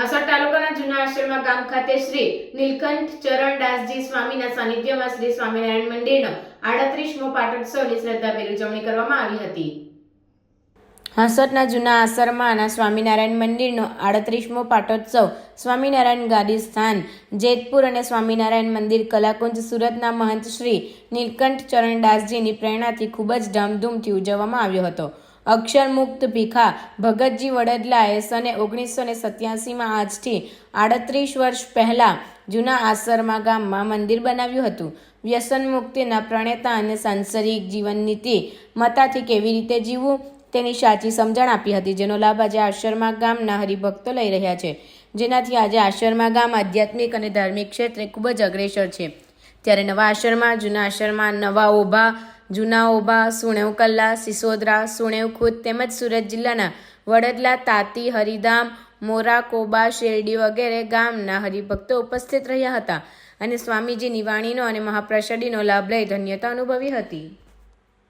હાસોડ તાલુકાના જૂના આશ્રમમાં ગામ ખાતે શ્રી નીલકંઠ ચરણદાસજી સ્વામીના સાનિધ્યમાં શ્રી સ્વામિનારાયણ મંદિરનો આડત્રીસમો પાટોત્સવની શ્રદ્ધાભેર ઉજવણી કરવામાં આવી હતી. હાંસોટના જૂના આશ્રમમાં સ્વામિનારાયણ મંદિરનો આડત્રીસમો પાટોત્સવ, સ્વામિનારાયણ ગાદી સ્થાન, જેતપુર અને સ્વામિનારાયણ મંદિર કલાકુંજ સુરતના મહંત શ્રી નીલકંઠ ચરણદાસજીની પ્રેરણાથી ખૂબ જ ધામધૂમથી ઉજવવામાં આવ્યો હતો. અક્ષરમુક્ત ભીખા ભગતજી વડદલાએ સને ઓગણીસો ને સત્યાસીમાં આજથી આડત્રીસ વર્ષ પહેલાં જૂના આસરમા ગામમાં મંદિર બનાવ્યું હતું. વ્યસન મુક્તિના પ્રણેતા અને સાંસારિક જીવનનીતિ મતાથી કેવી રીતે જીવવું તેની સાચી સમજણ આપી હતી, જેનો લાભ આજે આશ્રમા ગામના હરિભક્તો લઈ રહ્યા છે. જેનાથી આજે આશ્રમા ગામ આધ્યાત્મિક અને ધાર્મિક ક્ષેત્રે ખૂબ જ અગ્રેસર છે. ત્યારે નવા આશ્રમમાં જૂના આશ્રમમાં નવા ઓભા જૂના ઓબા સુણેવ કલ્લા, સિસોદરા, સુણેવ ખુદ તેમજ સુરત જિલ્લાના વડદલા, તાતી, હરિધામ, મોરા, કોબા, શેરડી વગેરે ગામના હરિભક્તો ઉપસ્થિત રહ્યા હતા અને સ્વામીજીની વાણીનો અને મહાપ્રસાદીનો લાભ લઈ ધન્યતા અનુભવી હતી.